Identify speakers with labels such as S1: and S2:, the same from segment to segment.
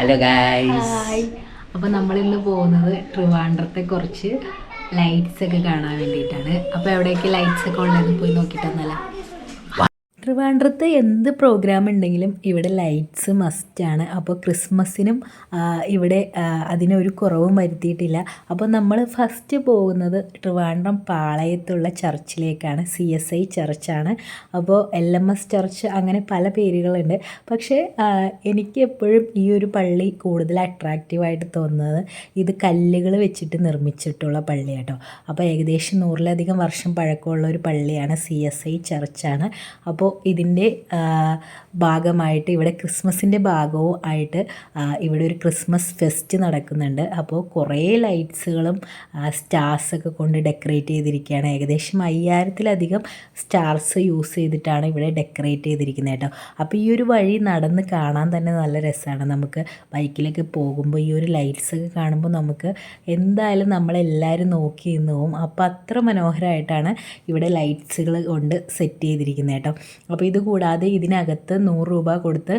S1: Hello guys
S2: അപ്പോൾ നമ്മളിന്ന് പോകുന്നത് ട്രിവാൻഡ്രത്തെ കുറച്ച് ലൈറ്റ്സ് ഒക്കെ കാണാൻ വേണ്ടിയിട്ടാണ്. അപ്പോൾ എവിടെയൊക്കെ ലൈറ്റ്സ് ഒക്കെ ഉള്ളതെന്ന് പോയി നോക്കിയിട്ടൊന്നല്ല ട്രിവാൻഡ്രത്ത് എന്ത് പ്രോഗ്രാം ഉണ്ടെങ്കിലും ഇവിടെ ലൈറ്റ്സ് മസ്റ്റാണ് അപ്പോൾ ക്രിസ്മസിനും ഇവിടെ അതിനൊരു കുറവും വരുത്തിയിട്ടില്ല. അപ്പോൾ നമ്മൾ ഫസ്റ്റ് പോകുന്നത് ട്രിവാൻഡ്രം പാളയത്തുള്ള ചർച്ചിലേക്കാണ്. സി എസ് ഐ ചർച്ചാണ് അപ്പോൾ എൽ എം എസ് ചർച്ച് അങ്ങനെ പല പേരുകളുണ്ട്. പക്ഷേ എനിക്ക് എപ്പോഴും ഈ ഒരു പള്ളി കൂടുതൽ അട്രാക്റ്റീവായിട്ട് തോന്നുന്നത് ഇത് കല്ലുകൾ വെച്ചിട്ട് നിർമ്മിച്ചിട്ടുള്ള പള്ളിയാട്ടോ അപ്പോൾ ഏകദേശം നൂറിലധികം വർഷം പഴക്കമുള്ള ഒരു പള്ളിയാണ് സി എസ് ഐ ചർച്ചാണ് അപ്പോൾ ഇതിന്റെ ഭാഗമായിട്ട് ഇവിടെ ക്രിസ്മസിന്റെ ഭാഗവും ആയിട്ട് ഇവിടെ ഒരു ക്രിസ്മസ് ഫെസ്റ്റ് നടക്കുന്നുണ്ട്. അപ്പോൾ കുറേ ലൈറ്റ്സുകളും സ്റ്റാർസൊക്കെ കൊണ്ട് ഡെക്കറേറ്റ് ചെയ്തിരിക്കുകയാണ്. ഏകദേശം അയ്യായിരത്തിലധികം സ്റ്റാർസ് യൂസ് ചെയ്തിട്ടാണ് ഇവിടെ ഡെക്കറേറ്റ് ചെയ്തിരിക്കുന്നത് കേട്ടോ. അപ്പോൾ ഈ ഒരു വഴി നടന്ന് കാണാൻ തന്നെ നല്ല രസമാണ്. നമുക്ക് ബൈക്കിലൊക്കെ പോകുമ്പോൾ ഈ ഒരു ലൈറ്റ്സൊക്കെ കാണുമ്പോൾ നമുക്ക് എന്തായാലും നമ്മളെല്ലാവരും നോക്കി നിന്ന് പോകും അപ്പോൾ അത്ര മനോഹരമായിട്ടാണ് ഇവിടെ ലൈറ്റ്സുകൾ കൊണ്ട് സെറ്റ് ചെയ്തിരിക്കുന്നത് കേട്ടോ. അപ്പോൾ ഇത് കൂടാതെ ഇതിനകത്ത് നൂറ് രൂപ കൊടുത്ത്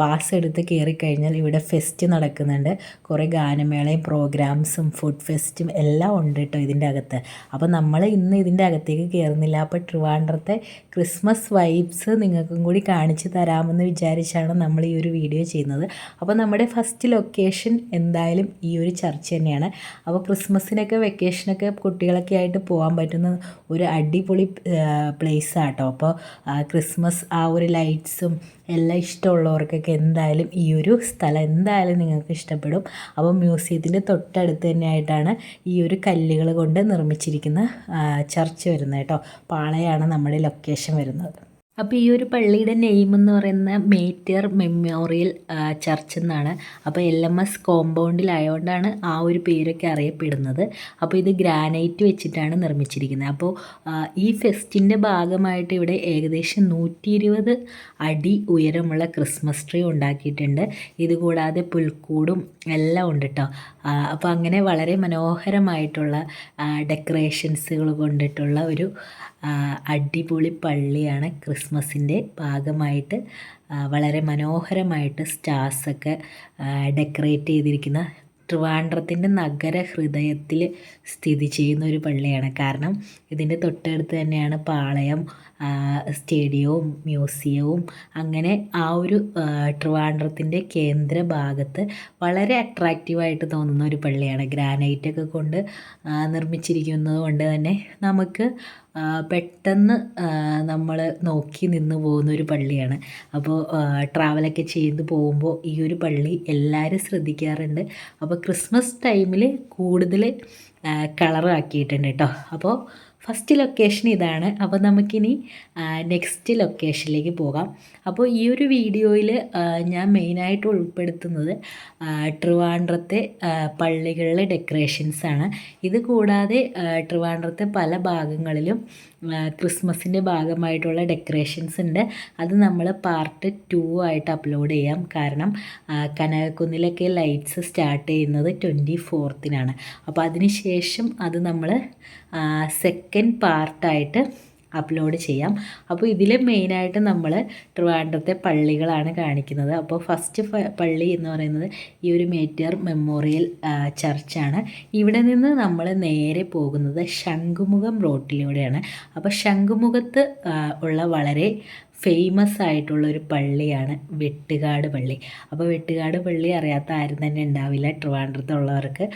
S2: പാസ് എടുത്ത് കയറി കഴിഞ്ഞാൽ ഇവിടെ ഫെസ്റ്റ് നടക്കുന്നുണ്ട്. കുറേ ഗാനമേളയും പ്രോഗ്രാംസും ഫുഡ് ഫെസ്റ്റും എല്ലാം ഉണ്ട് കേട്ടോ ഇതിന്റെ അകത്ത്. അപ്പോൾ നമ്മൾ ഇന്ന് ഇതിന്റെ അകത്തേക്ക് കയറുന്നില്ല അപ്പോൾ ട്രിവാൻഡ്രത്തെ ക്രിസ്മസ് വൈബ്സ് നിങ്ങൾക്കും കൂടി കാണിച്ചു തരാമെന്ന് വിചാരിച്ചാണ് നമ്മൾ ഈ ഒരു വീഡിയോ ചെയ്യുന്നത്. അപ്പോൾ നമ്മുടെ ഫസ്റ്റ് ലൊക്കേഷൻ എന്തായാലും ഈ ഒരു ചർച്ച് തന്നെയാണ്. അപ്പോൾ ക്രിസ്മസിനൊക്കെ വെക്കേഷനൊക്കെ കുട്ടികളൊക്കെ ആയിട്ട് പോകാൻ പറ്റുന്ന ഒരു അടിപൊളി പ്ലേസ് ആട്ടോ അപ്പോൾ ക്രിസ്മസ് ആ ഒരു ലൈറ്റ്സും എല്ലാം ഇഷ്ടമുള്ളവർക്കൊക്കെ എന്തായാലും ഈ ഒരു സ്ഥലം എന്തായാലും നിങ്ങൾക്ക് ഇഷ്ടപ്പെടും. അപ്പോൾ മ്യൂസിയത്തിന്റെ തൊട്ടടുത്ത് തന്നെയായിട്ടാണ് ഈ ഒരു കല്ലുകൾ കൊണ്ട് നിർമ്മിച്ചിരിക്കുന്ന ചർച്ച് വരുന്നത് കേട്ടോ. പാളയാണ് നമ്മുടെ ലൊക്കേഷൻ വരുന്നത്. അപ്പോൾ ഈ ഒരു പള്ളിയുടെ നെയിം എന്ന് പറയുന്ന മേറ്റർ മെമ്മോറിയൽ ചർച്ച് എന്നാണ്. അപ്പോൾ എൽ എം എസ് കോമ്പൗണ്ടിലായതുകൊണ്ടാണ് ആ ഒരു പേരൊക്കെ അറിയപ്പെടുന്നത്. അപ്പോൾ ഇത് ഗ്രാനൈറ്റ് വെച്ചിട്ടാണ് നിർമ്മിച്ചിരിക്കുന്നത്. അപ്പോൾ ഈ ഫെസ്റ്റിന്റെ ഭാഗമായിട്ട് ഇവിടെ ഏകദേശം നൂറ്റി ഇരുപത് അടി ഉയരമുള്ള ക്രിസ്മസ് ട്രീ ഉണ്ടാക്കിയിട്ടുണ്ട്. ഇതുകൂടാതെ പുൽക്കൂടും എല്ലാം ഉണ്ട് കേട്ടോ അപ്പോൾ അങ്ങനെ വളരെ മനോഹരമായിട്ടുള്ള ഡെക്കറേഷൻസുകൾ കൊണ്ടിട്ടുള്ള ഒരു അടിപൊളി പള്ളിയാണ് ക്രിസ്മസിന്റെ ഭാഗമായിട്ട് വളരെ മനോഹരമായിട്ട് സ്റ്റാർസൊക്കെ ഡെക്കറേറ്റ് ചെയ്തിരിക്കുന്ന ട്രിവാൻഡ്രത്തിന്റെ നഗര ഹൃദയത്തിൽ സ്ഥിതി ചെയ്യുന്ന ഒരു പള്ളിയാണ്. കാരണം ഇതിന്റെ തൊട്ടടുത്ത് തന്നെയാണ് പാളയം സ്റ്റേഡിയവും മ്യൂസിയവും അങ്ങനെ ആ ഒരു ട്രിവാൻഡ്രത്തിന്റെ കേന്ദ്ര ഭാഗത്ത് വളരെ അട്രാക്റ്റീവായിട്ട് തോന്നുന്ന ഒരു പള്ളിയാണ്. ഗ്രാനൈറ്റൊക്കെ കൊണ്ട് നിർമ്മിച്ചിരിക്കുന്നത് കൊണ്ട് തന്നെ നമുക്ക് പെട്ടെന്ന് നമ്മൾ നോക്കി നിന്ന് പോകുന്ന ഒരു പള്ളിയാണ്. അപ്പോൾ ട്രാവലൊക്കെ ചെയ്ത് പോകുമ്പോൾ ഈ ഒരു പള്ളി എല്ലാവരും ശ്രദ്ധിക്കാറുണ്ട്. അപ്പോൾ ക്രിസ്മസ് ടൈമിൽ കൂടുതൽ കളറാക്കിയിട്ടുണ്ട് കേട്ടോ. അപ്പോൾ ഫസ്റ്റ് ലൊക്കേഷൻ ഇതാണ്. അപ്പോൾ നമുക്കിനി നെക്സ്റ്റ് ലൊക്കേഷനിലേക്ക് പോകാം. അപ്പോൾ ഈ ഒരു വീഡിയോയിൽ ഞാൻ മെയിനായിട്ട് ഉൾപ്പെടുത്തുന്നത് ട്രിവാൻഡ്രത്തെ പള്ളികളിലെ ഡെക്കറേഷൻസാണ് ഇത് കൂടാതെ ട്രിവാൻഡ്രത്തെ പല ഭാഗങ്ങളിലും ക്രിസ്മസിന്റെ ഭാഗമായിട്ടുള്ള ഡെക്കറേഷൻസ് ഉണ്ട്. അത് നമ്മൾ പാർട്ട് ടു ആയിട്ട് അപ്ലോഡ് ചെയ്യാം. കാരണം കനകക്കുന്നിലൊക്കെ ലൈറ്റ്സ് സ്റ്റാർട്ട് ചെയ്യുന്നത് ട്വന്റി ഫോർത്തിനാണ്. അപ്പോൾ അതിന് ശേഷം അത് നമ്മൾ സെക്കൻഡ് പാർട്ടായിട്ട് അപ്ലോഡ് ചെയ്യാം. അപ്പോൾ ഇതിൽ മെയിനായിട്ട് നമ്മൾ ട്രിവാൻഡ്രത്തെ പള്ളികളാണ് കാണിക്കുന്നത്. അപ്പോൾ ഫസ്റ്റ് പള്ളി എന്ന് പറയുന്നത് ഈ ഒരു മേറ്റർ മെമ്മോറിയൽ ചർച്ചാണ് ഇവിടെ നിന്ന് നമ്മൾ നേരെ പോകുന്നത് ശംഖുമുഖം റോട്ടിലൂടെയാണ്. അപ്പോൾ ശംഖുമുഖത്ത് ഉള്ള വളരെ ഫേമസ് ആയിട്ടുള്ള ഒരു പള്ളിയാണ് വെട്ടുകാട് പള്ളി. അപ്പോൾ വെട്ടുകാട് പള്ളി അറിയാത്ത ആരും തന്നെ ഉണ്ടാവില്ല ട്രിവാൻഡ്രത്തുള്ളവർക്ക്.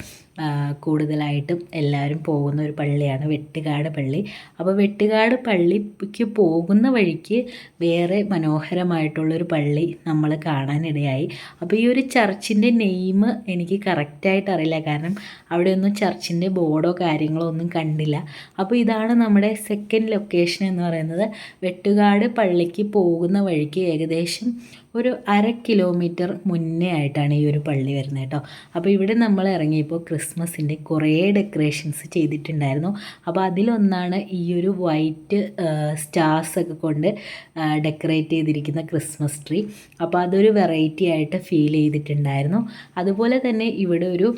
S2: കൂടുതലായിട്ടും എല്ലാവരും പോകുന്ന ഒരു പള്ളിയാണ് വെട്ടുകാട് പള്ളി. അപ്പോൾ വെട്ടുകാട് പള്ളിക്ക് പോകുന്ന വഴിക്ക് വേറെ മനോഹരമായിട്ടുള്ളൊരു പള്ളി നമ്മൾ കാണാനിടയായി. അപ്പോൾ ഈ ഒരു ചർച്ചിന്റെ നെയിം എനിക്ക് കറക്റ്റായിട്ട് അറിയില്ല. കാരണം അവിടെയൊന്നും ചർച്ചിന്റെ ബോർഡോ കാര്യങ്ങളോ ഒന്നും കണ്ടില്ല. അപ്പോൾ ഇതാണ് നമ്മുടെ സെക്കൻഡ് ലൊക്കേഷൻ എന്ന് പറയുന്നത്. വെട്ടുകാട് പള്ളിക്ക് പോകുന്ന വഴിക്ക് ഏകദേശം ഒരു അര കിലോമീറ്റർ മുന്നേ ആയിട്ടാണ് ഈ ഒരു പള്ളി വരുന്നത് കേട്ടോ. അപ്പോൾ ഇവിടെ നമ്മൾ ഇറങ്ങിയപ്പോൾ ക്രിസ്മസിന്റെ കുറേ ഡെക്കറേഷൻസ് ചെയ്തിട്ടുണ്ടായിരുന്നു. അപ്പോൾ അതിലൊന്നാണ് ഈ ഒരു വൈറ്റ് സ്റ്റാർസ് ഒക്കെ കൊണ്ട് ഡെക്കറേറ്റ് ചെയ്തിരിക്കുന്ന ക്രിസ്മസ് ട്രീ. അപ്പോൾ അതൊരു വെറൈറ്റി ആയിട്ട് ഫീൽ ചെയ്തിട്ടുണ്ടായിരുന്നു. അതുപോലെ തന്നെ ഇവിടെ ഒരു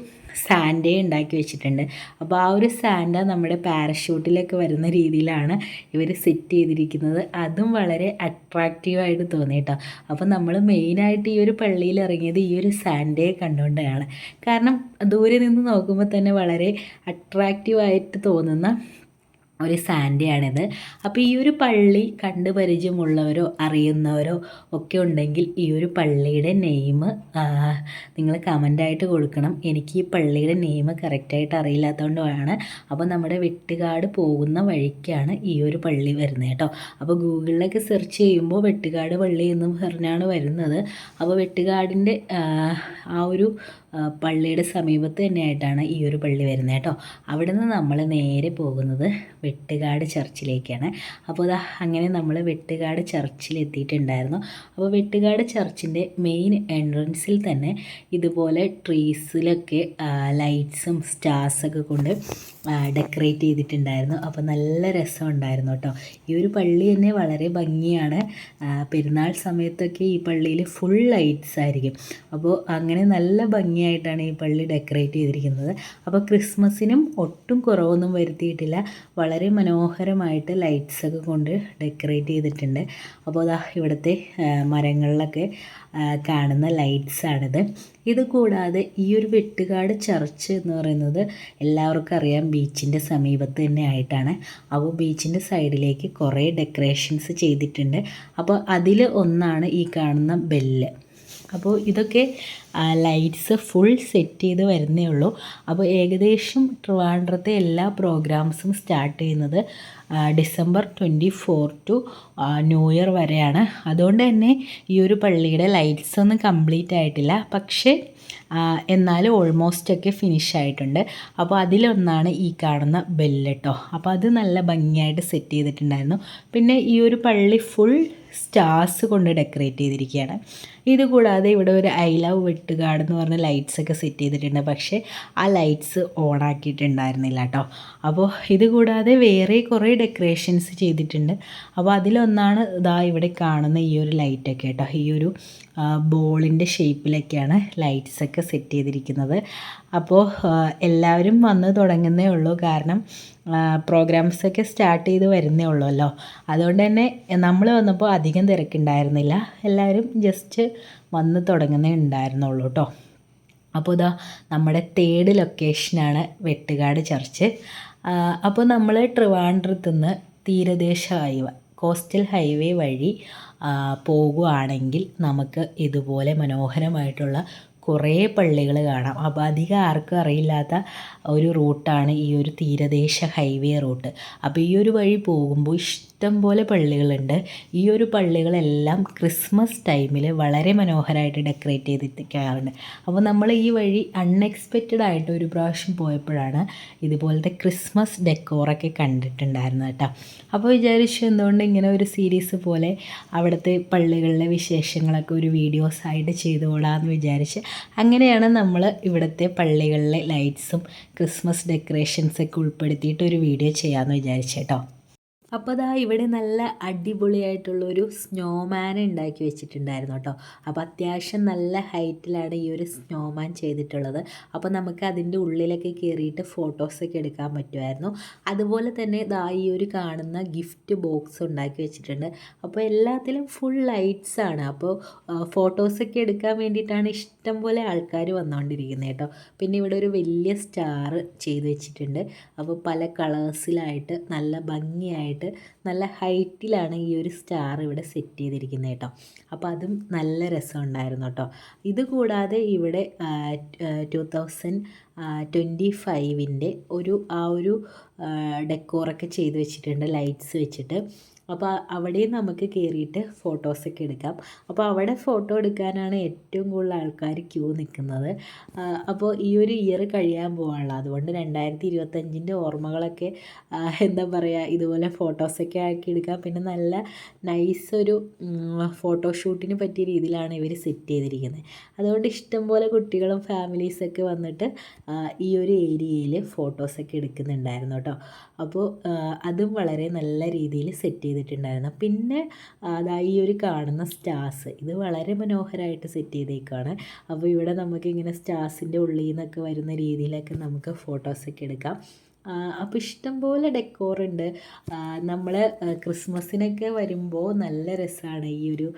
S2: സാൻഡേ ഉണ്ടാക്കി വെച്ചിട്ടുണ്ട്. അപ്പോൾ ആ ഒരു സാൻഡ നമ്മുടെ പാരഷൂട്ടിലൊക്കെ വരുന്ന രീതിയിലാണ് ഇവർ സെറ്റ് ചെയ്തിരിക്കുന്നത്. അതും വളരെ അട്രാക്റ്റീവായിട്ട് തോന്നി കേട്ടോ. അപ്പോൾ നമ്മൾ മെയിനായിട്ട് ഈ ഒരു പള്ളിയിൽ ഇറങ്ങിയത് ഈ ഒരു സാൻഡേ കണ്ടുകൊണ്ടാണ്. കാരണം ദൂരെ നിന്ന് നോക്കുമ്പോൾ തന്നെ വളരെ അട്രാക്റ്റീവായിട്ട് തോന്നുന്ന ഒരു സാൻഡയാണിത്. അപ്പോൾ ഈ ഒരു പള്ളി കണ്ട് പരിചയമുള്ളവരോ അറിയുന്നവരോ ഒക്കെ ഉണ്ടെങ്കിൽ ഈ ഒരു പള്ളിയുടെ നെയിം നിങ്ങൾ കമന്റായിട്ട് കൊടുക്കണം. എനിക്ക് ഈ പള്ളിയുടെ നെയിം കറക്റ്റായിട്ട് അറിയില്ലാത്തതുകൊണ്ടാണ് അപ്പോൾ നമ്മുടെ വെട്ടുകാട് പോകുന്ന വഴിക്കാണ് ഈ ഒരു പള്ളി വരുന്നത് കേട്ടോ. അപ്പോൾ ഗൂഗിളിലൊക്കെ സെർച്ച് ചെയ്യുമ്പോൾ വെട്ടുകാട് പള്ളി എന്ന് പറഞ്ഞാണ് വരുന്നത്. അപ്പോൾ വെട്ടുകാടിന്റെ ആ ഒരു പള്ളിയുടെ സമീപത്ത് തന്നെയായിട്ടാണ് ഈ ഒരു പള്ളി വരുന്നത് കേട്ടോ. അവിടെ നിന്ന് നമ്മൾ നേരെ പോകുന്നത് വെട്ടുകാട് ചർച്ചിലേക്കാണ്. അപ്പോൾ അത് അങ്ങനെ നമ്മൾ വെട്ടുകാട് ചർച്ചിൽ എത്തിയിട്ടുണ്ടായിരുന്നു അപ്പോൾ വെട്ടുകാട് ചർച്ചിന്റെ മെയിൻ എൻട്രൻസിൽ തന്നെ ഇതുപോലെ ട്രീസിലൊക്കെ ലൈറ്റ്സും സ്റ്റാർസൊക്കെ കൊണ്ട് ഡെക്കറേറ്റ് ചെയ്തിട്ടുണ്ടായിരുന്നു. അപ്പോൾ നല്ല രസമുണ്ടായിരുന്നു കേട്ടോ. ഈ ഒരു പള്ളി തന്നെ വളരെ ഭംഗിയാണ്. പെരുന്നാൾ സമയത്തൊക്കെ ഈ പള്ളിയിൽ ഫുൾ ലൈറ്റ്സ് ആയിരിക്കും. അപ്പോൾ അങ്ങനെ നല്ല ഭംഗിയായിട്ടാണ് ഈ പള്ളി ഡെക്കറേറ്റ് ചെയ്തിരിക്കുന്നത്. അപ്പോൾ ക്രിസ്മസിനും ഒട്ടും കുറവൊന്നും വരുത്തിയിട്ടില്ല. വളരെ മനോഹരമായിട്ട് ലൈറ്റ്സൊക്കെ കൊണ്ട് ഡെക്കറേറ്റ് ചെയ്തിട്ടുണ്ട്. അപ്പോൾ അതാ ഇവിടുത്തെ മരങ്ങളിലൊക്കെ കാണുന്ന ലൈറ്റ്സാണിത് ഇത് കൂടാതെ ഈ ഒരു വെട്ടുകാട് ചർച്ച് എന്ന് പറയുന്നത് എല്ലാവർക്കും അറിയാം ബീച്ചിന്റെ സമീപത്ത് തന്നെ ആയിട്ടാണ്. അപ്പോൾ ബീച്ചിന്റെ സൈഡിലേക്ക് കുറേ ഡെക്കറേഷൻസ് ചെയ്തിട്ടുണ്ട്. അപ്പോൾ അതിൽ ഒന്നാണ് ഈ കാണുന്ന ബെല്ല് അപ്പോൾ ഇതൊക്കെ ലൈറ്റ്സ് ഫുൾ സെറ്റ് ചെയ്ത് വരുന്നേ ഉള്ളൂ. അപ്പോൾ ഏകദേശം ട്രിവാൻഡ്രത്തെ എല്ലാ പ്രോഗ്രാംസും സ്റ്റാർട്ട് ചെയ്യുന്നത് December twenty four to new year വരെയാണ്. അതുകൊണ്ട് തന്നെ ഈ ഒരു പള്ളിയുടെ ലൈറ്റ്സ് ഒന്നും കംപ്ലീറ്റ് ആയിട്ടില്ല. പക്ഷേ എന്നാലും ഓൾമോസ്റ്റ് ഒക്കെ ഫിനിഷ് ആയിട്ടുണ്ട്. അപ്പോൾ അതിലൊന്നാണ് ഈ കാണുന്ന ബെല്ല് കേട്ടോ അപ്പോൾ അത് നല്ല ഭംഗിയായിട്ട് സെറ്റ് ചെയ്തിട്ടുണ്ടായിരുന്നു. പിന്നെ ഈ ഒരു പള്ളി ഫുൾ സ്റ്റാർസ് കൊണ്ട് ഡെക്കറേറ്റ് ചെയ്തിരിക്കുകയാണ്. ഇത് കൂടാതെ ഇവിടെ ഒരു ഐ ലവ് വെട്ടുകാട് എന്ന് പറഞ്ഞ ലൈറ്റ്സ് ഒക്കെ സെറ്റ് ചെയ്തിട്ടുണ്ട്. പക്ഷേ ആ ലൈറ്റ്സ് ഓൺ ആക്കിയിട്ടുണ്ടായിരുന്നില്ല കേട്ടോ. അപ്പോൾ ഇത് കൂടാതെ വേറെ കുറേ ഡെക്കറേഷൻസ് ചെയ്തിട്ടുണ്ട്. അപ്പോൾ അതിലൊന്നാണ് ഇതാ ഇവിടെ കാണുന്ന ഈ ഒരു ലൈറ്റൊക്കെ കേട്ടോ. ഈ ഒരു ബോളിന്റെ ഷേപ്പിലൊക്കെയാണ് ലൈറ്റ്സൊക്കെ സെറ്റ് ചെയ്തിരിക്കുന്നത്. അപ്പോൾ എല്ലാവരും വന്ന് തുടങ്ങുന്നേ ഉള്ളൂ. കാരണം പ്രോഗ്രാംസൊക്കെ സ്റ്റാർട്ട് ചെയ്ത് വരുന്നേ ഉള്ളൂല്ലോ. അതുകൊണ്ട് തന്നെ നമ്മൾ വന്നപ്പോൾ അധികം തിരക്കുണ്ടായിരുന്നില്ല. എല്ലാവരും ജസ്റ്റ് വന്ന് തുടങ്ങുന്നേ ഉണ്ടായിരുന്നുള്ളൂ കേട്ടോ അപ്പോൾ ഇതാ നമ്മുടെ തേർഡ് ലൊക്കേഷനാണ് വെട്ടുകാട് ചർച്ച് അപ്പോൾ നമ്മൾ ട്രിവാൻഡ്രത്തുനിന്ന് തീരദേശ ഹൈവേ കോസ്റ്റൽ ഹൈവേ വഴി പോകുകയാണെങ്കിൽ നമുക്ക് ഇതുപോലെ മനോഹരമായിട്ടുള്ള കുറേ പള്ളികൾ കാണാം. അപ്പോൾ അധികം ആർക്കും അറിയില്ലാത്ത ഒരു റൂട്ടാണ് ഈ ഒരു തീരദേശ ഹൈവേ റൂട്ട്. അപ്പോൾ ഈ ഒരു വഴി പോകുമ്പോൾ ഇഷ്ടം പോലെ പള്ളികളുണ്ട്. ഈ ഒരു പള്ളികളെല്ലാം ക്രിസ്മസ് ടൈമിൽ വളരെ മനോഹരമായിട്ട് ഡെക്കറേറ്റ് ചെയ്തിരിക്കാറുണ്ട്. അപ്പോൾ നമ്മൾ ഈ വഴി അൺഎക്സ്പെക്റ്റഡ് ആയിട്ട് ഒരു പ്രാവശ്യം പോയപ്പോഴാണ് ഇതുപോലത്തെ ക്രിസ്മസ് ഡെക്കോറൊക്കെ കണ്ടിട്ടുണ്ടായിരുന്നത് കേട്ടോ. അപ്പോൾ വിചാരിച്ചു എന്തുകൊണ്ട് ഇങ്ങനെ ഒരു സീരീസ് പോലെ അവിടുത്തെ പള്ളികളിലെ വിശേഷങ്ങളൊക്കെ ഒരു വീഡിയോസ് ആയിട്ട് ചെയ്തുകൂടാന്ന് വിചാരിച്ച് അങ്ങനെയാണ് നമ്മൾ ഇവിടുത്തെ പള്ളികളിലെ ലൈറ്റ്സും ക്രിസ്മസ് ഡെക്കറേഷൻസൊക്കെ ഉൾപ്പെടുത്തിയിട്ട് ഒരു വീഡിയോ ചെയ്യാമെന്ന് വിചാരിച്ചേട്ടോ അപ്പോൾ അതാ ഇവിടെ നല്ല അടിപൊളിയായിട്ടുള്ളൊരു സ്നോമാൻ ഉണ്ടാക്കി വെച്ചിട്ടുണ്ടായിരുന്നു കേട്ടോ. അപ്പോൾ അത്യാവശ്യം നല്ല ഹൈറ്റിലാണ് ഈ ഒരു സ്നോമാൻ ചെയ്തിട്ടുള്ളത്. അപ്പോൾ നമുക്ക് അതിന്റെ ഉള്ളിലൊക്കെ കയറിയിട്ട് ഫോട്ടോസൊക്കെ എടുക്കാൻ പറ്റുമായിരുന്നു. അതുപോലെ തന്നെ ദാ ഈ ഒരു കാണുന്ന ഗിഫ്റ്റ് ബോക്സ് ഉണ്ടാക്കി വെച്ചിട്ടുണ്ട്. അപ്പോൾ എല്ലാത്തിലും ഫുൾ ലൈറ്റ്സ് ആണ്. അപ്പോൾ ഫോട്ടോസൊക്കെ എടുക്കാൻ വേണ്ടിയിട്ടാണ് ഇഷ്ടം പോലെ ആൾക്കാർ വന്നുകൊണ്ടിരിക്കുന്നത് കേട്ടോ. പിന്നെ ഇവിടെ ഒരു വലിയ സ്റ്റാർ ചെയ്ത് വെച്ചിട്ടുണ്ട്. അപ്പോൾ പല കളേഴ്സിലായിട്ട് നല്ല ഭംഗിയായിട്ട് ആയിട്ട് നല്ല ഹൈറ്റിലാണ് ഈ ഒരു സ്റ്റാർ ഇവിടെ സെറ്റ് ചെയ്തിരിക്കുന്നത് കേട്ടോ. അപ്പോൾ അതും നല്ല രസമുണ്ടായിരുന്നു കേട്ടോ. ഇത് കൂടാതെ ഇവിടെ ടു തൗസൻഡ് ട്വന്റി ഫൈവിന്റെ ഒരു ആ ഒരു ഡെക്കോറൊക്കെ ചെയ്ത് വെച്ചിട്ടുണ്ട് ലൈറ്റ്സ് വെച്ചിട്ട്. അപ്പോൾ അവിടെയും നമുക്ക് കയറിയിട്ട് ഫോട്ടോസൊക്കെ എടുക്കാം. അപ്പോൾ അവിടെ ഫോട്ടോ എടുക്കാനാണ് ഏറ്റവും കൂടുതൽ ആൾക്കാർ ക്യൂ നിൽക്കുന്നത് അപ്പോൾ ഈ ഒരു ഇയർ കഴിയാൻ പോകാനുള്ള അതുകൊണ്ട് രണ്ടായിരത്തി ഇരുപത്തഞ്ചിന്റെ ഓർമ്മകളൊക്കെ എന്താ പറയുക ഇതുപോലെ ഫോട്ടോസൊക്കെ ആക്കി എടുക്കാം. പിന്നെ നല്ല നൈസ് ഒരു ഫോട്ടോഷൂട്ടിന് പറ്റിയ രീതിയിലാണ് ഇവർ സെറ്റ് ചെയ്തിരിക്കുന്നത്. അതുകൊണ്ട് ഇഷ്ടംപോലെ കുട്ടികളും ഫാമിലീസൊക്കെ വന്നിട്ട് ഈ ഒരു ഏരിയയിൽ ഫോട്ടോസൊക്കെ എടുക്കുന്നുണ്ടായിരുന്നു കേട്ടോ. അപ്പോൾ അതും വളരെ നല്ല രീതിയിൽ സെറ്റ് ചെയ്തിട്ടുണ്ടായിരുന്നു. പിന്നെ അതാ ഈ ഒരു കാണുന്ന സ്റ്റാർസ് ഇത് വളരെ മനോഹരമായിട്ട് സെറ്റ് ചെയ്തേക്കാണ്. അപ്പോൾ ഇവിടെ നമുക്ക് ഇങ്ങനെ സ്റ്റാർസിന്റെ ഉള്ളിൽ നിന്നൊക്കെ വരുന്ന രീതിയിലൊക്കെ നമുക്ക് ഫോട്ടോസൊക്കെ എടുക്കാം. അപ്പോൾ ഇഷ്ടംപോലെ ഡെക്കോറുണ്ട് നമ്മൾ ക്രിസ്മസിനൊക്കെ വരുമ്പോൾ നല്ല രസമാണ് ഈ ഒരു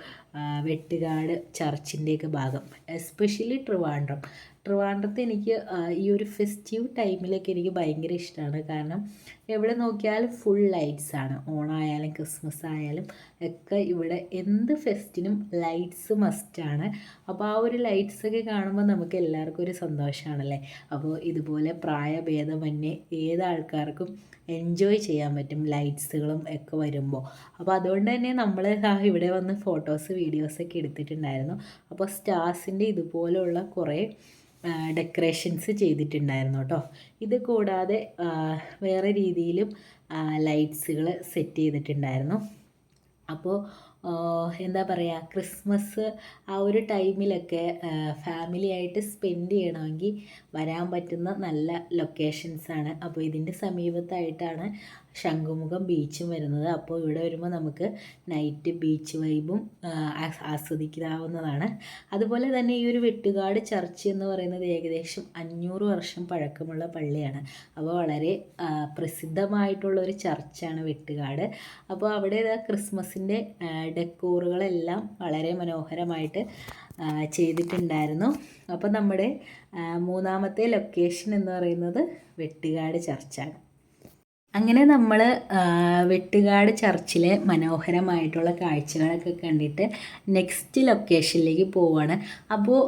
S2: വെട്ടുകാട് ചർച്ചിന്റെയൊക്കെ ഭാഗം. എസ്പെഷ്യലി ട്രിവാൻഡ്രം. ട്രിവാൻഡ്രത്ത് എനിക്ക് ഈ ഒരു ഫെസ്റ്റീവ് ടൈമിലൊക്കെ എനിക്ക് ഭയങ്കര ഇഷ്ടമാണ് കാരണം എവിടെ നോക്കിയാലും ഫുൾ ലൈറ്റ്സ് ആണ്. ഓണായാലും ക്രിസ്മസ് ആയാലും ഒക്കെ ഇവിടെ എന്ത് ഫെസ്റ്റിനും ലൈറ്റ്സ് മസ്റ്റാണ് അപ്പോൾ ആ ഒരു ലൈറ്റ്സ് ഒക്കെ കാണുമ്പോൾ നമുക്ക് എല്ലാവർക്കും ഒരു സന്തോഷമാണല്ലേ അപ്പോൾ ഇതുപോലെ പ്രായഭേദമന്യേ ഏതാൾക്കാർക്കും എൻജോയ് ചെയ്യാൻ പറ്റും ലൈറ്റ്സുകളും ഒക്കെ വരുമ്പോൾ അപ്പോൾ അതുകൊണ്ട് തന്നെ നമ്മൾ ഇവിടെ വന്ന് ഫോട്ടോസ് വീഡിയോസൊക്കെ എടുത്തിട്ടുണ്ടായിരുന്നു. അപ്പോൾ സ്റ്റാർസിന്റെ ഇതുപോലെയുള്ള കുറേ ഡെക്കറേഷൻസ് ചെയ്തിട്ടുണ്ടായിരുന്നു കേട്ടോ ഇത് കൂടാതെ വേറെ രീതിയിലും ലൈറ്റ്സുകൾ സെറ്റ് ചെയ്തിട്ടുണ്ടായിരുന്നു. അപ്പോൾ എന്താ പറയുക ക്രിസ്മസ് ആ ഒരു ടൈമിലൊക്കെ ഫാമിലി ആയിട്ട് സ്പെൻഡ് ചെയ്യണമെങ്കിൽ വരാൻ പറ്റുന്ന നല്ല ലൊക്കേഷൻസാണ് അപ്പോൾ ഇതിന്റെ സമീപത്തായിട്ടാണ് ശംഖുമുഖം ബീച്ചും വരുന്നത്. അപ്പോൾ ഇവിടെ വരുമ്പോൾ നമുക്ക് നൈറ്റ് ബീച്ച് വൈബും ആസ്വദിക്കാവുന്നതാണ്. അതുപോലെ തന്നെ ഈ ഒരു വെട്ടുകാട് ചർച്ച് എന്ന് പറയുന്നത് ഏകദേശം അഞ്ഞൂറ് വർഷം പഴക്കമുള്ള പള്ളിയാണ്. അപ്പോൾ വളരെ പ്രസിദ്ധമായിട്ടുള്ള ഒരു ചർച്ചാണ് വെട്ടുകാട്. അപ്പോൾ അവിടെ ക്രിസ്മസിന്റെ ഡെക്കോറുകളെല്ലാം വളരെ മനോഹരമായിട്ട് ചെയ്തിട്ടുണ്ടായിരുന്നു. അപ്പോൾ നമ്മുടെ മൂന്നാമത്തെ ലൊക്കേഷൻ എന്ന് പറയുന്നത് വെട്ടുകാട് ചർച്ചാണ്. അങ്ങനെ നമ്മൾ വെട്ടുകാട് ചർച്ചിലെ മനോഹരമായിട്ടുള്ള കാഴ്ചകളൊക്കെ കണ്ടിട്ട് നെക്സ്റ്റ് ലൊക്കേഷനിലേക്ക് പോവാണ്. അപ്പോൾ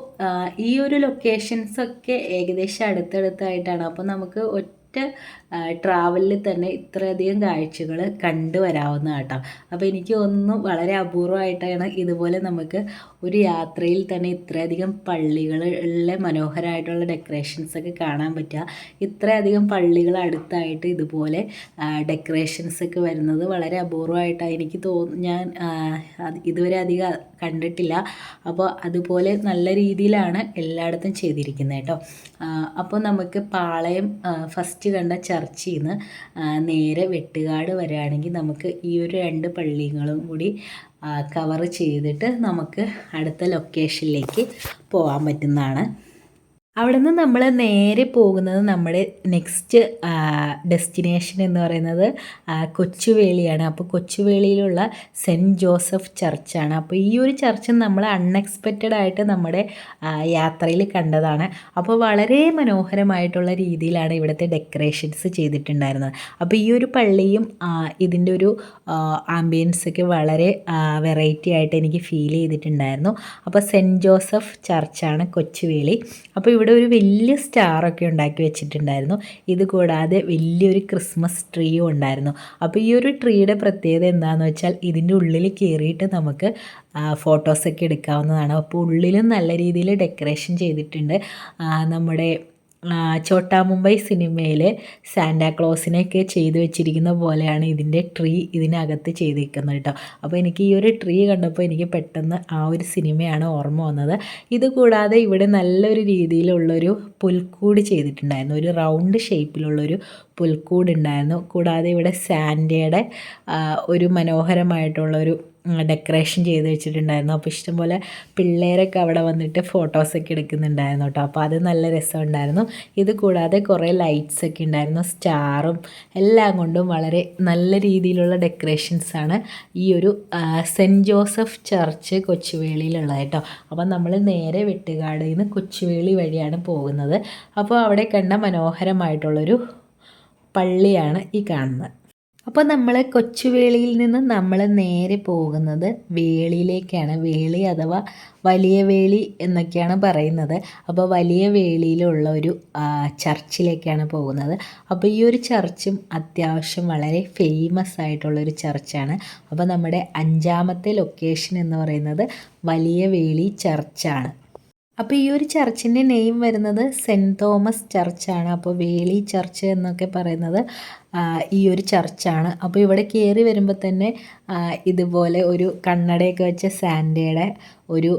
S2: ഈ ഒരു ലൊക്കേഷൻസൊക്കെ ഏകദേശം അടുത്തടുത്തായിട്ടാണ്. അപ്പോൾ നമുക്ക് ഒറ്റ ട്രാവലിൽ തന്നെ ഇത്രയധികം കാഴ്ചകൾ കണ്ടുവരാവുന്ന കേട്ടോ. അപ്പോൾ എനിക്ക് ഒന്നും വളരെ അപൂർവമായിട്ടാണ് ഇതുപോലെ നമുക്ക് ഒരു യാത്രയിൽ തന്നെ ഇത്രയധികം പള്ളികളിലെ മനോഹരമായിട്ടുള്ള ഡെക്കറേഷൻസ് ഒക്കെ കാണാൻ പറ്റുക. ഇത്രയധികം പള്ളികൾ അടുത്തായിട്ട് ഇതുപോലെ ഡെക്കറേഷൻസ് ഒക്കെ വരുന്നത് വളരെ അപൂർവമായിട്ടാണ് എനിക്ക് തോന്നുന്നു. ഞാൻ ഇതുവരെ അധികം കണ്ടിട്ടില്ല. അപ്പോൾ അതുപോലെ നല്ല രീതിയിലാണ് എല്ലായിടത്തും ചെയ്തിരിക്കുന്നത് കേട്ടോ. അപ്പോൾ നമുക്ക് പാളയം ഫസ്റ്റ് കണ്ട ചർച്ചിൽ നിന്ന് നേരെ വെട്ടുകാട് വരികയാണെങ്കിൽ നമുക്ക് ഈ ഒരു രണ്ട് പള്ളികളും കൂടി കവർ ചെയ്തിട്ട് നമുക്ക് അടുത്ത ലൊക്കേഷനിലേക്ക് പോകാൻ പറ്റുന്നതാണ്. അവിടെ നിന്ന് നമ്മൾ നേരെ പോകുന്നത് നമ്മുടെ നെക്സ്റ്റ് ഡെസ്റ്റിനേഷൻ എന്ന് പറയുന്നത് കൊച്ചുവേളിയാണ്. അപ്പോൾ കൊച്ചുവേളിയിലുള്ള സെന്റ് ജോസഫ് ചർച്ചാണ്. അപ്പോൾ ഈ ഒരു ചർച്ച് നമ്മൾ അൺഎക്സ്പെക്റ്റഡ് ആയിട്ട് നമ്മുടെ യാത്രയിൽ കണ്ടതാണ്. അപ്പോൾ വളരെ മനോഹരമായിട്ടുള്ള രീതിയിലാണ് ഇവിടുത്തെ ഡെക്കറേഷൻസ് ചെയ്തിട്ടുണ്ടായിരുന്നത്. അപ്പോൾ ഈ ഒരു പള്ളിയും ഇതിന്റെ ഒരു ആംബിയൻസൊക്കെ വളരെ വെറൈറ്റി ആയിട്ട് എനിക്ക് ഫീൽ ചെയ്തിട്ടുണ്ടായിരുന്നു. അപ്പോൾ സെന്റ് ജോസഫ് ചർച്ചാണ് കൊച്ചുവേളി. അപ്പോൾ ഇവിടെ ഒരു വലിയ സ്റ്റാറൊക്കെ ഉണ്ടാക്കി വെച്ചിട്ടുണ്ടായിരുന്നു. ഇത് കൂടാതെ വലിയൊരു ക്രിസ്മസ് ട്രീയും ഉണ്ടായിരുന്നു. അപ്പോൾ ഈ ഒരു ട്രീയുടെ പ്രത്യേകത എന്താണെന്ന് വെച്ചാൽ ഇതിന്റെ ഉള്ളിൽ കയറിയിട്ട് നമുക്ക് ഫോട്ടോസൊക്കെ എടുക്കാവുന്നതാണ്. അപ്പോൾ ഉള്ളിലും നല്ല രീതിയിൽ ഡെക്കറേഷൻ ചെയ്തിട്ടുണ്ട്. നമ്മുടെ ചോട്ടാ മുംബൈ സിനിമയിലെ സാന്റാക്ലോസിനെയൊക്കെ ചെയ്തു വെച്ചിരിക്കുന്ന പോലെയാണ് ഇതിന്റെ ട്രീ ഇതിനകത്ത് ചെയ്തിരിക്കുന്നത് കേട്ടോ. അപ്പോൾ എനിക്ക് ഈ ഒരു ട്രീ കണ്ടപ്പോൾ എനിക്ക് പെട്ടെന്ന് ആ ഒരു സിനിമയാണ് ഓർമ്മ വന്നത്. ഇതുകൂടാതെ ഇവിടെ നല്ലൊരു രീതിയിലുള്ളൊരു പുൽക്കൂട് ചെയ്തിട്ടുണ്ടായിരുന്നു. ഒരു റൗണ്ട് ഷേപ്പിലുള്ളൊരു പുൽക്കൂട് ഉണ്ടായിരുന്നു കൂടാതെ ഇവിടെ സാൻഡയുടെ ഒരു മനോഹരമായിട്ടുള്ളൊരു ഡെക്കറേഷൻ ചെയ്ത് വെച്ചിട്ടുണ്ടായിരുന്നു. അപ്പോൾ ഇഷ്ടംപോലെ പിള്ളേരൊക്കെ അവിടെ വന്നിട്ട് ഫോട്ടോസൊക്കെ എടുക്കുന്നുണ്ടായിരുന്നു കേട്ടോ അപ്പോൾ അത് നല്ല രസമുണ്ടായിരുന്നു. ഇത് കൂടാതെ കുറേ ലൈറ്റ്സ് ഒക്കെ ഉണ്ടായിരുന്നു. സ്റ്റാറും എല്ലാം കൊണ്ടും വളരെ നല്ല രീതിയിലുള്ള ഡെക്കറേഷൻസാണ് ഈ ഒരു സെന്റ് ജോസഫ് ചർച്ച് കൊച്ചുവേളിയിലുള്ളത് കേട്ടോ അപ്പോൾ നമ്മൾ നേരെ വെട്ടുകാട് നിന്ന് കൊച്ചുവേളി വഴിയാണ് പോകുന്നത്. അപ്പോൾ അവിടെ കണ്ട മനോഹരമായിട്ടുള്ളൊരു പള്ളിയാണ് ഈ കാണുന്നത്. അപ്പോൾ നമ്മൾ കൊച്ചുവേളിയിൽ നിന്ന് നമ്മൾ നേരെ പോകുന്നത് വേളിയിലേക്കാണ്. വേളി അഥവാ വലിയ വേളി എന്നൊക്കെയാണ് പറയുന്നത്. അപ്പോൾ വലിയ വേളിയിലുള്ള ഒരു ചർച്ചിലേക്കാണ് പോകുന്നത്. അപ്പോൾ ഈ ഒരു ചർച്ചും അത്യാവശ്യം വളരെ ഫേമസ് ആയിട്ടുള്ളൊരു ചർച്ചാണ്. അപ്പോൾ നമ്മുടെ അഞ്ചാമത്തെ ലൊക്കേഷൻ എന്ന് പറയുന്നത് വലിയ വേളി ചർച്ചാണ്. അപ്പോൾ ഈ ഒരു ചർച്ചിന്റെ നെയിം വരുന്നത് സെന്റ് തോമസ് ചർച്ചാണ്. അപ്പോൾ വേളി ചർച്ച് എന്നൊക്കെ പറയുന്നത്. ഈ ഒരു ചർച്ചാണ്. അപ്പോൾ ഇവിടെ കയറി വരുമ്പോൾ തന്നെ ഇതുപോലെ ഒരു കണ്ണടയൊക്കെ വെച്ച സാൻഡയുടെ ഒരു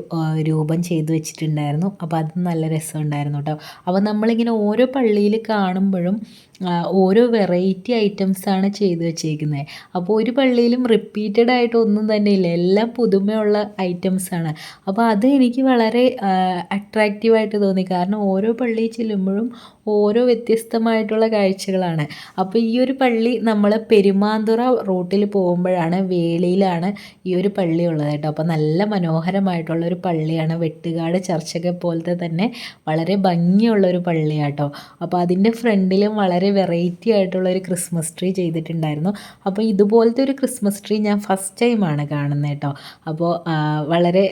S2: രൂപം ചെയ്തു വെച്ചിട്ടുണ്ടായിരുന്നു. അപ്പോൾ അത് നല്ല രസമുണ്ടായിരുന്നു കേട്ടോ. അപ്പോൾ നമ്മളിങ്ങനെ ഓരോ പള്ളിയിൽ കാണുമ്പോഴും ഓരോ വെറൈറ്റി ഐറ്റംസാണ് ചെയ്തു വെച്ചേക്കുന്നത് അപ്പോൾ ഒരു പള്ളിയിലും റിപ്പീറ്റഡ് ആയിട്ട് ഒന്നും തന്നെ ഇല്ല. എല്ലാം പുതുമയുള്ള ഐറ്റംസാണ് അപ്പോൾ അത് എനിക്ക് വളരെ അട്രാക്റ്റീവായിട്ട് തോന്നി. കാരണം ഓരോ പള്ളിയിൽ ചെല്ലുമ്പോഴും ഓരോ വ്യത്യസ്തമായിട്ടുള്ള കാഴ്ചകളാണ്. അപ്പോൾ ഈ ഒരു പള്ളി നമ്മൾ പെരുമാന്തുറ റൂട്ടിൽ പോകുമ്പോഴാണ് വേളിയിലാണ് ഈ ഒരു പള്ളി ഉള്ളത് കേട്ടോ. അപ്പോൾ നല്ല മനോഹരമായിട്ടുള്ള ഒരു പള്ളിയാണ്. വെട്ടുകാട് ചർച്ചൊക്കെ പോലത്തെ തന്നെ വളരെ ഭംഗിയുള്ള ഒരു പള്ളിയാട്ടോ. അപ്പോൾ അതിന്റെ ഫ്രണ്ടിലും വളരെ വെറൈറ്റി ആയിട്ടുള്ള ഒരു ക്രിസ്മസ് ട്രീ ചെയ്തിട്ടുണ്ടായിരുന്നു. അപ്പോൾ ഇതുപോലത്തെ ഒരു ക്രിസ്മസ് ട്രീ ഞാൻ ഫസ്റ്റ് ടൈമാണ് കാണുന്നത് കേട്ടോ. അപ്പോൾ വളരെ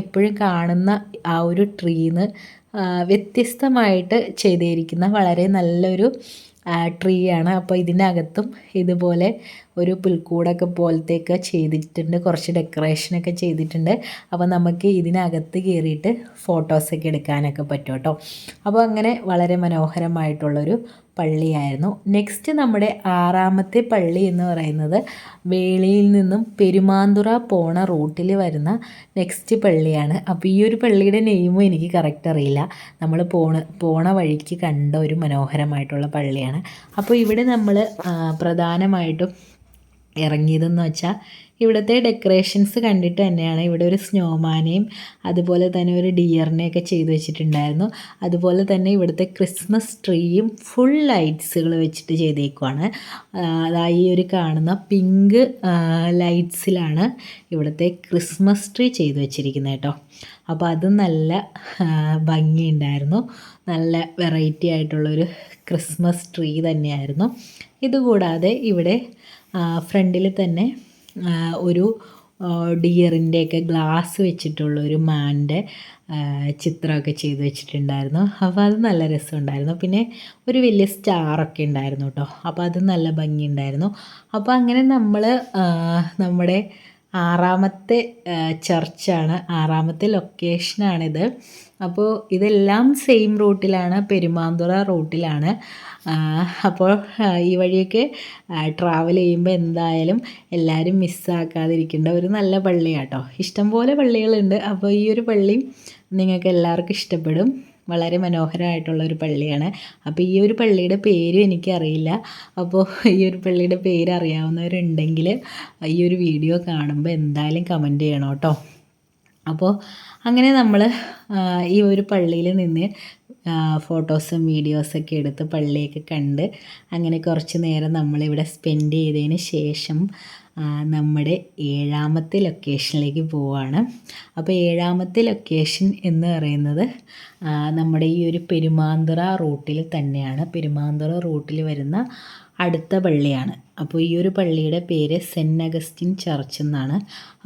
S2: എപ്പോഴും കാണുന്ന ആ ഒരു ട്രീന്ന് വ്യത്യസ്തമായിട്ട് ചെയ്തിരിക്കുന്ന വളരെ നല്ലൊരു ട്രീ ആണ് അപ്പോൾ ഇതിനകത്തും ഇതുപോലെ ഒരു പുൽക്കൂടൊക്കെ പോലത്തെയൊക്കെ ചെയ്തിട്ടുണ്ട്. കുറച്ച് ഡെക്കറേഷനൊക്കെ ചെയ്തിട്ടുണ്ട്. അപ്പോൾ നമുക്ക് ഇതിനകത്ത് കയറിയിട്ട് ഫോട്ടോസൊക്കെ എടുക്കാനൊക്കെ പറ്റും കേട്ടോ. അപ്പോൾ അങ്ങനെ വളരെ മനോഹരമായിട്ടുള്ളൊരു പള്ളിയായിരുന്നു. നെക്സ്റ്റ് നമ്മുടെ ആറാമത്തെ പള്ളി എന്ന് പറയുന്നത് വേളിയിൽ നിന്നും പെരുമാന്തുറ പോണ റൂട്ടിൽ വരുന്ന നെക്സ്റ്റ് പള്ളിയാണ്. അപ്പോൾ ഈ ഒരു പള്ളിയുടെ നെയിമും എനിക്ക് കറക്റ്റ് അറിയില്ല. നമ്മൾ പോണ പോണ വഴിക്ക് കണ്ട ഒരു മനോഹരമായിട്ടുള്ള പള്ളിയാണ്. അപ്പോൾ ഇവിടെ നമ്മൾ പ്രധാനമായിട്ടും ഇറങ്ങിയതെന്ന് വെച്ചാൽ ഇവിടുത്തെ ഡെക്കറേഷൻസ് കണ്ടിട്ട് തന്നെയാണ് ഇവിടെ ഒരു സ്നോമാനെയും അതുപോലെ തന്നെ ഒരു ഡിയറിനെയൊക്കെ ചെയ്തു വെച്ചിട്ടുണ്ടായിരുന്നു. അതുപോലെ തന്നെ ഇവിടുത്തെ ക്രിസ്മസ് ട്രീയും ഫുൾ ലൈറ്റ്സുകൾ വെച്ചിട്ട് ചെയ്തേക്കുവാണ്. ഈ ഒരു കാണുന്ന പിങ്ക് ലൈറ്റ്സിലാണ് ഇവിടുത്തെ ക്രിസ്മസ് ട്രീ ചെയ്തു വെച്ചിരിക്കുന്നത് കേട്ടോ. അപ്പോൾ അത് നല്ല ഭംഗിയുണ്ടായിരുന്നു. നല്ല വെറൈറ്റി ആയിട്ടുള്ളൊരു ക്രിസ്മസ് ട്രീ തന്നെയായിരുന്നു. ഇതുകൂടാതെ ഇവിടെ ഫ്രണ്ടിൽ തന്നെ ഒരു ഡിയറിന്റെയൊക്കെ ഗ്ലാസ് വെച്ചിട്ടുള്ള ഒരു മാന്റെ ചിത്രമൊക്കെ ചെയ്ത് വെച്ചിട്ടുണ്ടായിരുന്നു. അപ്പോൾ അത് നല്ല രസമുണ്ടായിരുന്നു. പിന്നെ ഒരു വലിയ സ്റ്റാറൊക്കെ ഉണ്ടായിരുന്നു കേട്ടോ അപ്പോൾ അത് നല്ല ഭംഗിയുണ്ടായിരുന്നു. അപ്പോൾ അങ്ങനെ നമ്മൾ നമ്മുടെ ആറാമത്തെ ചർച്ചാണ്. ആറാമത്തെ ലൊക്കേഷനാണിത്. അപ്പോൾ ഇതെല്ലാം സെയിം റൂട്ടിലാണ് പെരുമാന്തുറ റൂട്ടിലാണ്. അപ്പോൾ ഈ വഴിയൊക്കെ ട്രാവൽ ചെയ്യുമ്പോൾ എന്തായാലും എല്ലാവരും മിസ്സാക്കാതിരിക്കേണ്ട ഒരു നല്ല പള്ളിയാട്ടോ. ഇഷ്ടംപോലെ പള്ളികളുണ്ട്. അപ്പോൾ ഈ ഒരു പള്ളി നിങ്ങൾക്ക് എല്ലാവർക്കും ഇഷ്ടപ്പെടും. വളരെ മനോഹരമായിട്ടുള്ള ഒരു പള്ളിയാണ്. അപ്പോൾ ഈ ഒരു പള്ളിയുടെ പേരും എനിക്കറിയില്ല. അപ്പോൾ ഈ ഒരു പള്ളിയുടെ പേര് അറിയാവുന്നവരുണ്ടെങ്കിൽ ഈ ഒരു വീഡിയോ കാണുമ്പോൾ എന്തായാലും കമന്റ് ചെയ്യണം കേട്ടോ. അപ്പോൾ അങ്ങനെ നമ്മൾ ഈ ഒരു പള്ളിയിൽ നിന്ന് ഫോട്ടോസും വീഡിയോസൊക്കെ എടുത്ത് പള്ളിയൊക്കെ കണ്ട് അങ്ങനെ കുറച്ച് നേരം നമ്മളിവിടെ സ്പെൻഡ് ചെയ്തതിന് ശേഷം നമ്മുടെ ഏഴാമത്തെ ലൊക്കേഷനിലേക്ക് പോവുകയാണ് അപ്പോൾ ഏഴാമത്തെ ലൊക്കേഷൻ എന്ന് പറയുന്നത് നമ്മുടെ ഈ ഒരു പെരുമാന്തുറ റൂട്ടിൽ തന്നെയാണ്. പെരുമാന്തുറ റൂട്ടിൽ വരുന്ന അടുത്ത പള്ളിയാണ്. അപ്പോൾ ഈ ഒരു പള്ളിയുടെ പേര് സെന്റ് അഗസ്റ്റിൻ ചർച്ച് എന്നാണ്.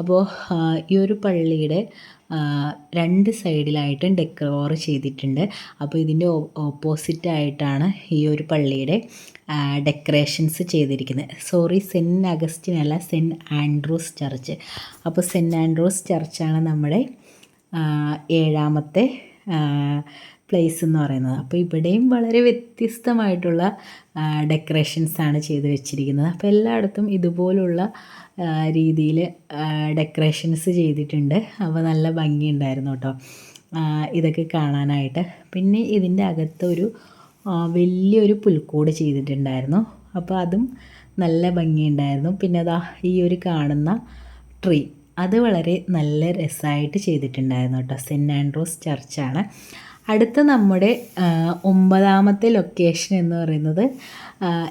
S2: അപ്പോൾ ഈ ഒരു പള്ളിയുടെ രണ്ട് സൈഡിലായിട്ടും ഡെക്കോർ ചെയ്തിട്ടുണ്ട്. അപ്പോൾ ഇതിന്റെ ഓപ്പോസിറ്റ് ആയിട്ടാണ് ഈ ഒരു പള്ളിയുടെ ഡെക്കറേഷൻസ് ചെയ്തിരിക്കുന്നത്. സോറി സെന്റ് അഗസ്റ്റിൻ അല്ല സെന്റ് ആൻഡ്രൂസ് ചർച്ച്. അപ്പോൾ സെന്റ് ആൻഡ്രൂസ് ചർച്ചാണ് നമ്മുടെ ഏഴാമത്തെ പ്ലേസ് എന്ന് പറയുന്നത്. അപ്പോൾ ഇവിടെയും വളരെ വ്യത്യസ്തമായിട്ടുള്ള ഡെക്കറേഷൻസാണ് ചെയ്ത് വെച്ചിരിക്കുന്നത്. അപ്പോൾ എല്ലായിടത്തും ഇതുപോലുള്ള രീതിയിൽ ഡെക്കറേഷൻസ് ചെയ്തിട്ടുണ്ട്. അപ്പോൾ നല്ല ഭംഗിയുണ്ടായിരുന്നു കേട്ടോ. ഇതൊക്കെ കാണാനായിട്ട്. പിന്നെ ഇതിന്റെ അകത്തൊരു വലിയൊരു പുൽക്കൂട് ചെയ്തിട്ടുണ്ടായിരുന്നു. അപ്പോൾ അതും നല്ല ഭംഗിയുണ്ടായിരുന്നു. പിന്നെ അതാ ഈ ഒരു കാണുന്ന ട്രീ. അത് വളരെ നല്ല രസമായിട്ട് ചെയ്തിട്ടുണ്ടായിരുന്നു കേട്ടോ. സെന്റ് ആൻഡ്രോസ് ചർച്ചാണ്. അടുത്ത നമ്മുടെ ഒമ്പതാമത്തെ ലൊക്കേഷൻ എന്ന് പറയുന്നത്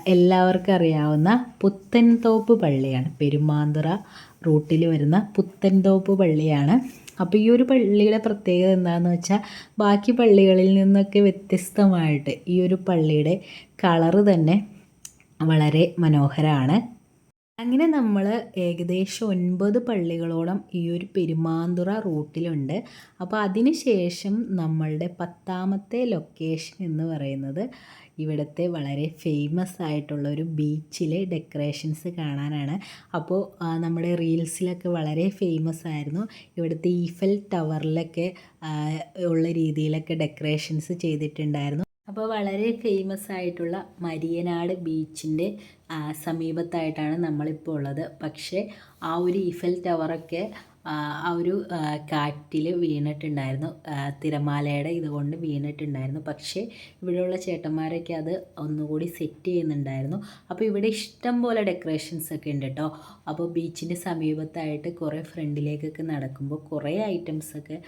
S2: എല്ലാവർക്കും അറിയാവുന്ന പുത്തൻതോപ്പ് പള്ളിയാണ്. പെരുമാന്തുറ റൂട്ടിൽ വരുന്ന പുത്തൻതോപ്പ് പള്ളിയാണ്. അപ്പോൾ ഈ ഒരു പള്ളിയുടെ പ്രത്യേകത എന്താണെന്ന് വെച്ചാൽ ബാക്കി പള്ളികളിൽ നിന്നൊക്കെ വ്യത്യസ്തമായിട്ട് ഈ ഒരു പള്ളിയുടെ കളറ് തന്നെ വളരെ മനോഹരമാണ്. അങ്ങനെ നമ്മൾ ഏകദേശം ഒൻപത് പള്ളികളോളം ഈ ഒരു പെരുമാന്തുറ റൂട്ടിലുണ്ട്. അപ്പോൾ അതിന് ശേഷം നമ്മളുടെ പത്താമത്തെ ലൊക്കേഷൻ എന്ന് പറയുന്നത് ഇവിടുത്തെ വളരെ ഫേമസ് ആയിട്ടുള്ള ഒരു ബീച്ചിലെ ഡെക്കറേഷൻസ് കാണാനാണ്. അപ്പോൾ നമ്മുടെ റീൽസിലൊക്കെ വളരെ ഫേമസ് ആയിരുന്നു. ഇവിടുത്തെ ഈഫൽ ടവറിലൊക്കെ ഉള്ള രീതിയിലൊക്കെ ഡെക്കറേഷൻസ് ചെയ്തിട്ടുണ്ടായിരുന്നു. അപ്പോൾ വളരെ ഫേമസ് ആയിട്ടുള്ള മരിയനാട് ബീച്ചിന്റെ സമീപത്തായിട്ടാണ് നമ്മളിപ്പോൾ ഉള്ളത്. പക്ഷേ ആ ഒരു ഈഫൽ ടവറൊക്കെ ആ ഒരു കാറ്റിൽ വീണിട്ടുണ്ടായിരുന്നു. തിരമാലയുടെ ഇതുകൊണ്ട് വീണിട്ടുണ്ടായിരുന്നു. പക്ഷേ ഇവിടെയുള്ള ചേട്ടന്മാരൊക്കെ അത് ഒന്നുകൂടി സെറ്റ് ചെയ്യുന്നുണ്ടായിരുന്നു. അപ്പോൾ ഇവിടെ ഇഷ്ടം പോലെ ഡെക്കറേഷൻസ് ഒക്കെ ഉണ്ട് കേട്ടോ അപ്പോൾ ബീച്ചിന്റെ സമീപത്തായിട്ട് കുറേ ഫ്രണ്ടിലേക്കൊക്കെ നടക്കുമ്പോൾ കുറേ ഐറ്റംസൊക്കെ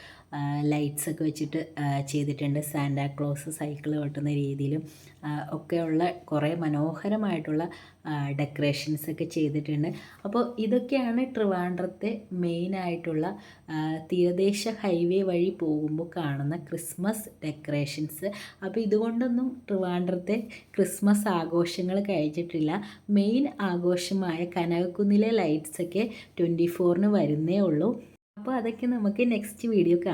S2: ലൈറ്റ്സ് ഒക്കെ വെച്ചിട്ട് ചെയ്തിട്ടുണ്ട്. സാന്റാക്ലോസ് സൈക്കിൾ ഓട്ടുന്ന രീതിയിലും ഒക്കെയുള്ള കുറേ മനോഹരമായിട്ടുള്ള ഡെക്കറേഷൻസ് ഒക്കെ ചെയ്തിട്ടുണ്ട്. അപ്പോൾ ഇതൊക്കെയാണ് ട്രിവാൻഡ്രത്തെ മെയിനായിട്ടുള്ള തീരദേശ ഹൈവേ വഴി പോകുമ്പോൾ കാണുന്ന ക്രിസ്മസ് ഡെക്കറേഷൻസ് അപ്പോൾ ഇതുകൊണ്ടൊന്നും ട്രിവാൻഡ്രത്തെ ക്രിസ്മസ് ആഘോഷങ്ങൾ കഴിച്ചിട്ടില്ല. മെയിൻ ആഘോഷമായ കനകക്കുന്നിലെ ലൈറ്റ്സൊക്കെ ട്വന്റി ഫോറിന് വരുന്നേ ഉള്ളൂ. അപ്പോൾ അതൊക്കെ നമുക്ക് നെക്സ്റ്റ് വീഡിയോ കാണാം.